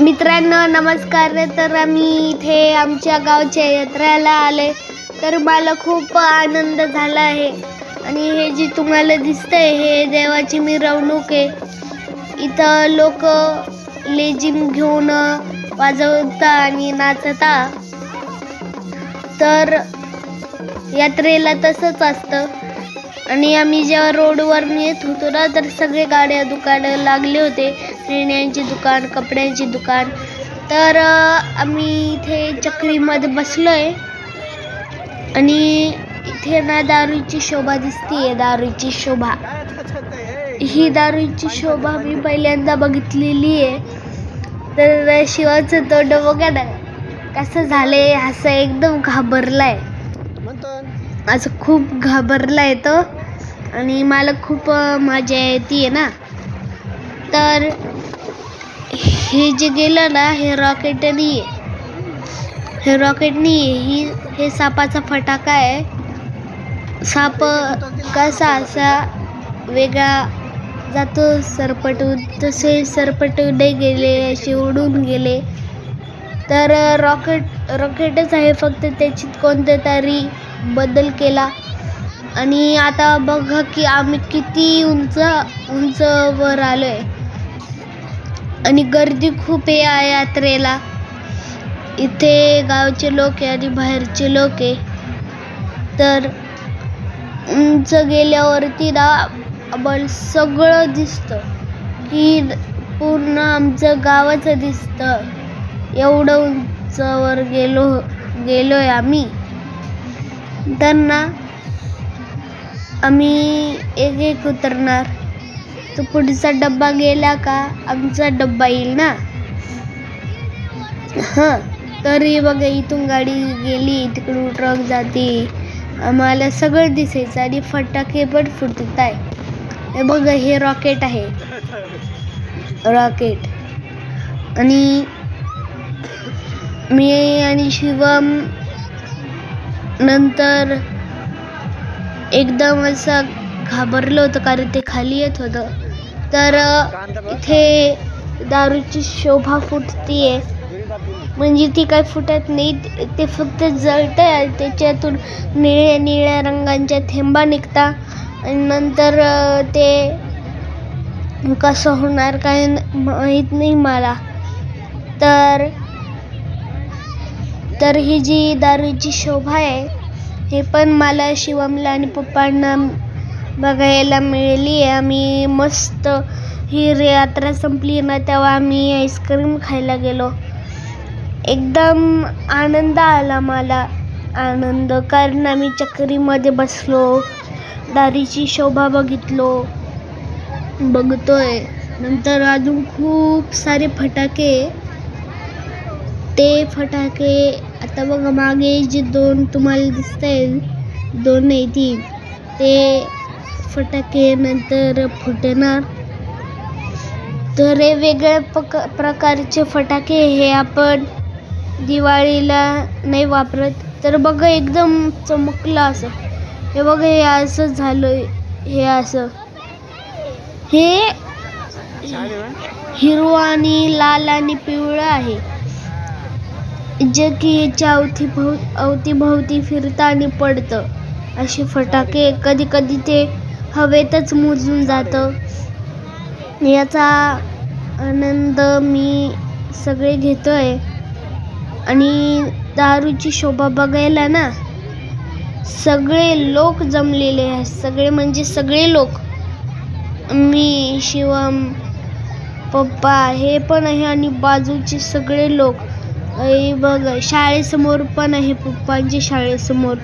मित्रांनो नमस्कार. तर आम्ही इथे आमच्या गावच्या यात्रेला आले. तर मला खूप आनंद झाला आहे. आणि हे जे तुम्हाला दिसतंय हे देवाची मिरवणूक आहे. इथं लोक लेझिम घेऊन वाजवता आणि नाचता. तर यात्रेला तसंच असतं. आणि आम्ही जेव्हा रोडवर येत होतो ना तर सगळे गाड्या दुकानं लागले होते. खेळण्यांची दुकान कपड्यांची दुकान. तर आम्ही इथे चक्रीमध्ये बसलो आहे आणि इथे ना दारूची शोभा दिसते दारूची शोभा. ही दारूची शोभा मी पहिल्यांदा बघितलेली आहे तर शिवाचं तोंड बघा ना. कसं झालंय असं एकदम घाबरलाय. असं खूप घाबरलाय तो. आणि मला खूप मजा येते ना. तर हे जे गेलं ना हे रॉकेट नाही हे रॉकेट नाही ही हे सापाचा फटाका आहे. साप कसा असा वेगळा जातो सरपटून तसे सरपटून गेले असे उडून गेले. तर रॉकेट रॉकेटच आहे फक्त त्याच्यात कोणत्या तरी बदल केला. आणि आता बघा की आम्ही किती उंच उंच वर आहे आणि गर्दी खूप आहे या यात्रेला. इथे गावचे लोक आहे आणि बाहेरचे लोक आहे. तर उंच गेल्यावरती ना आम्हाला सगळं दिसतं. की पूर्ण आमचं गावाचं दिसतं. एवढं उंचवर गेलो गेलोय आम्ही. त्यांना आम्ही एक एक उतरणार. तो पुढचा डब्बा गेला का? आमचा डब्बा येईल ना? हां तरी बघा इथून गाडी गेली तिकडून ट्रक जाते. आम्हाला सगळं दिसायचं आणि फटाके पण फुटत आहे. हे बघा हे रॉकेट आहे. रॉकेट आणि मी आणि शिवम नंतर एकदम असं घाबरलं होतं कारण ते खाली येत होतं. तर इथे दारूची शोभा फुटतीये. म्हणजे ती काय फुटत नाही. ते- फक्त जळतंय त्याच्यातून निळ्या निळ्या रंगांच्या थेंबा निघता. आणि नंतर ते कसं होणार काय माहीत नाही मला. तर तर ही जी दारूची शोभा आहे हे पण मला शिवमला आणि पप्पांना बघायला मिळाली आहे. आम्ही मस्त ही यात्रा संपली ना तेव्हा आम्ही आईस्क्रीम खायला गेलो. एकदम आनंद आला मला. आनंद कारण आम्ही चक्रीमध्ये बसलो. दारीची शोभा बघितलो. बघतोय. नंतर अजून खूप सारे फटाके. ते फटाके आता बघा मागे जे दोन तुम्हाला दिसत आहे दोन नाही तीन. ते फटाके नंतर फुटणार. तर हे वेगळ्या पक प्रकारचे फटाके हे आपण दिवाळीला नाही वापरत. तर बघा एकदम चमकलं असं. हे बघा हे असं झालं हे असं. हे हिरवा आणि लाल आणि पिवळं आहे. जे की याच्या अवतीभोव अवतीभोवती फिरतं आणि पडतं. असे फटाके कधी कधी ते हवेतच मुजून जातं. याचा आनंद मी सगळे घेतोय. आणि दारूची शोभा बघायला ना सगळे लोक जमलेले आहेत. सगळे म्हणजे सगळे लोक. मी शिवम पप्पा हे पण आहे आणि बाजूचे सगळे लोक. हे बघ शाळेसमोर पण आहे पप्पांच्या शाळेसमोर.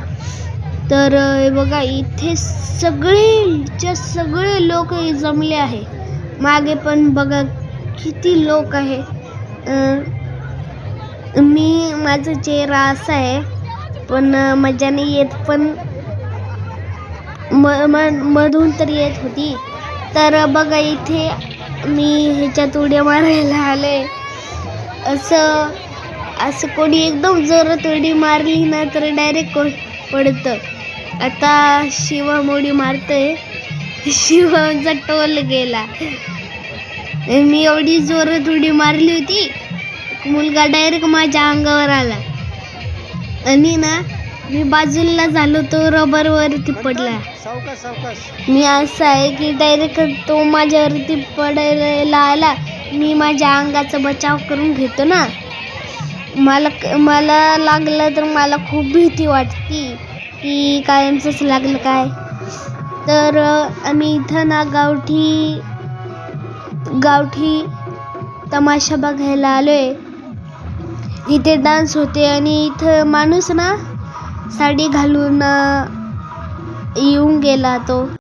तर बघा इथे सगळेच्या सगळे लोक जमले आहे. मागे पण बघा किती लोक आहे. मी माझा चेहरा असा आहे पण मजा नाही येत पण म मधून तर येत होती. तर बघा इथे मी ह्याच्यात उड्या मारायला आले. असं असं कोणी एकदम जोरात उडी मारली ना तर डायरेक्ट पडतं. आता शिवम उडी मारतोय. शिवमचा टोल गेला. मी एवढी जोरात उडी मारली होती मुलगा डायरेक्ट माझ्या अंगावर आला. आणि ना मी बाजूला झालो तो रबरवरती पडला. मी असं आहे की डायरेक्ट तो माझ्यावरती पडायला आला. मी माझ्या अंगाचा बचाव करून घेतो ना. मला मला लागलं तर मला खूप भीती वाटती की कायमचंच लागलं काय. तर आम्ही इथं ना गावठी गावठी तमाशा बघायला आलो आहे इथे डान्स होते आणि इथं माणूस ना साडी घालून येऊन गेला तो.